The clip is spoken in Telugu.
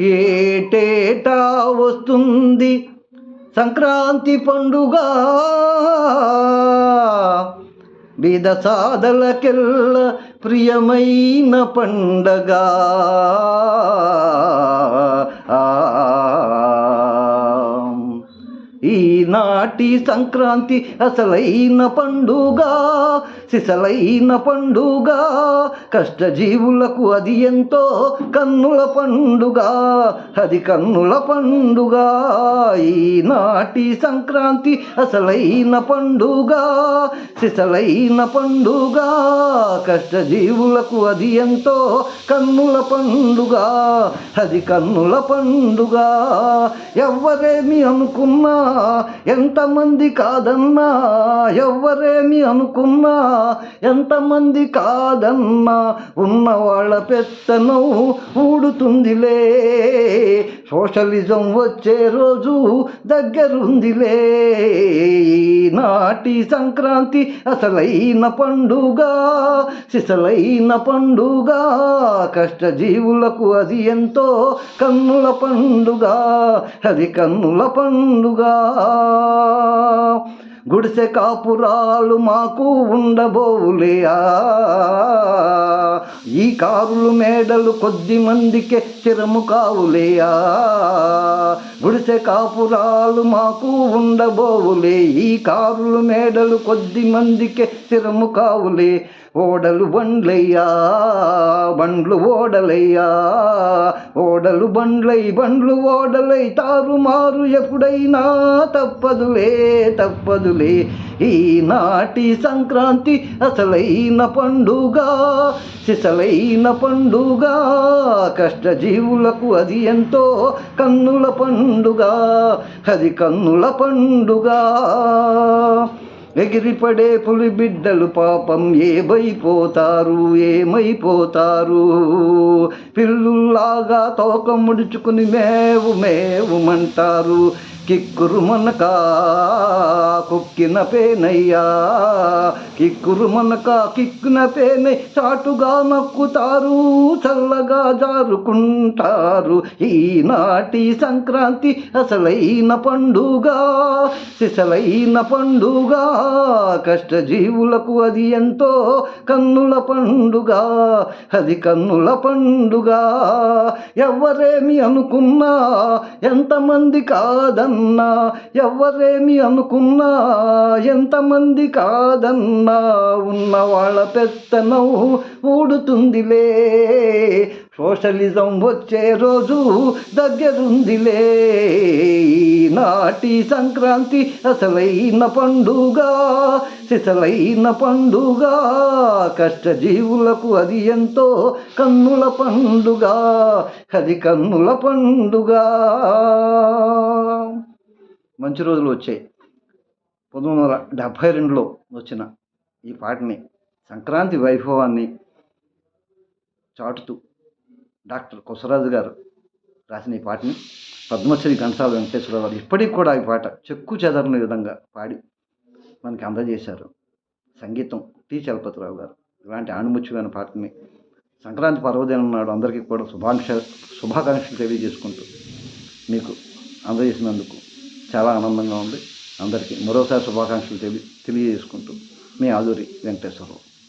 ఏటేటా వస్తుంది సంక్రాంతి పండుగ? బీద సాధలకెల్ల ప్రియమైన పండగ. నాటి సంక్రాంతి అసలైన పండుగ సిసలైన పండుగ. కష్టజీవులకు అది ఎంతో కన్నుల పండుగ అది కన్నుల పండుగ. ఈనాటి సంక్రాంతి అసలైన పండుగ సిసలైన పండుగ. కష్టజీవులకు అది ఎంతో కన్నుల పండుగ అది కన్నుల పండుగ. ఎవ్వరేమి అనుకున్నా ఎంతమంది కాదమ్మా? ఎవ్వరేమి అనుకున్నా? ఎంతమంది కాదమ్మా? ఉన్న వాళ్ళ పెత్తనం ఊడుతుందిలే. సోషలిజం వచ్చే రోజు దగ్గరుందిలే. నాటి సంక్రాంతి అసలైన పండుగ సిసలైన పండుగ. కష్టజీవులకు అది ఎంతో కన్నుల పండుగ అది కన్నుల పండుగ. గుడిసె కాపురాలు మాకు ఉండబోవులేయా. ఈ కారులు మేడలు కొద్ది మందికే చిరము కావులేయా. గుడిసె కాపురాలు మాకు ఉండబోవులే ఈ కారులు మేడలు కొద్ది మందికే చిరము కావులే. ఓడలు బండ్లయ్యా బండ్లు ఓడలయ్యా. ఓడలు బండ్లై బండ్లు ఓడలై తారుమారు ఎప్పుడైనా తప్పదులే తప్పదు అసలే ఈనాటి సంక్రాంతి అసలైన పండుగ. సిసలైన పండుగ. కష్టజీవులకు అది ఎంతో కన్నుల పండుగ. అది కన్నుల పండుగ. ఎగిరిపడే పులి బిడ్డలు పాపం ఏమైపోతారు? ఏమైపోతారు? పిల్లుల్లాగా తోక ముడుచుకుని మేవు మేవుమంటారు. కిక్కురుమనక కుక్కిన పేనయ్యా. కిక్కురు మనక కిక్కున పేనై చాటుగా నక్కుతారు చల్లగా జారుకుంటారు. ఈనాటి సంక్రాంతి అసలైన పండుగ సిసలైన పండుగ. కష్టజీవులకు అది ఎంతో కన్నుల పండుగ అది కన్నుల పండుగ. ఎవరేమి అనుకున్నా ఎంతమంది కాదన్నా ఎవరేమి అనుకున్నా ఎంతమంది కాదన్నా ఉన్న వాళ్ళ పెత్తనం ఊడుతుందిలే. సోషలిజం వచ్చే రోజు దగ్గరుందిలే. నాటి సంక్రాంతి అసలైన పండుగ సిసలైన పండుగ. కష్టజీవులకు అది ఎంతో కన్నుల పండుగ అది కన్నుల పండుగ. మంచి రోజులు వచ్చాయి. పంతొమ్మిది వందల డెబ్భై రెండులో వచ్చిన ఈ పాటని సంక్రాంతి వైభవాన్ని చాటుతూ డాక్టర్ కొసరాజు గారు రాసిన ఈ పాటని పద్మశ్రీ ఘంటసాల వెంకటేశ్వరరావు గారు ఇప్పటికి కూడా ఈ పాట చెక్కు చెదరని విధంగా పాడి మనకి అందజేశారు. సంగీతం టి. చలపతిరావు గారు. ఇలాంటి ఆణిముత్యమైన పాటని సంక్రాంతి పర్వదినం నాడు అందరికీ కూడా శుభాంక్ష శుభాకాంక్షలు తెలియజేసుకుంటూ మీకు అందజేసినందుకు చాలా ఆనందంగా ఉంది. అందరికీ మరోసారి శుభాకాంక్షలు తెలియ తెలియజేసుకుంటూ మీ ఆదూరి వెంకటేశ్వరరావు.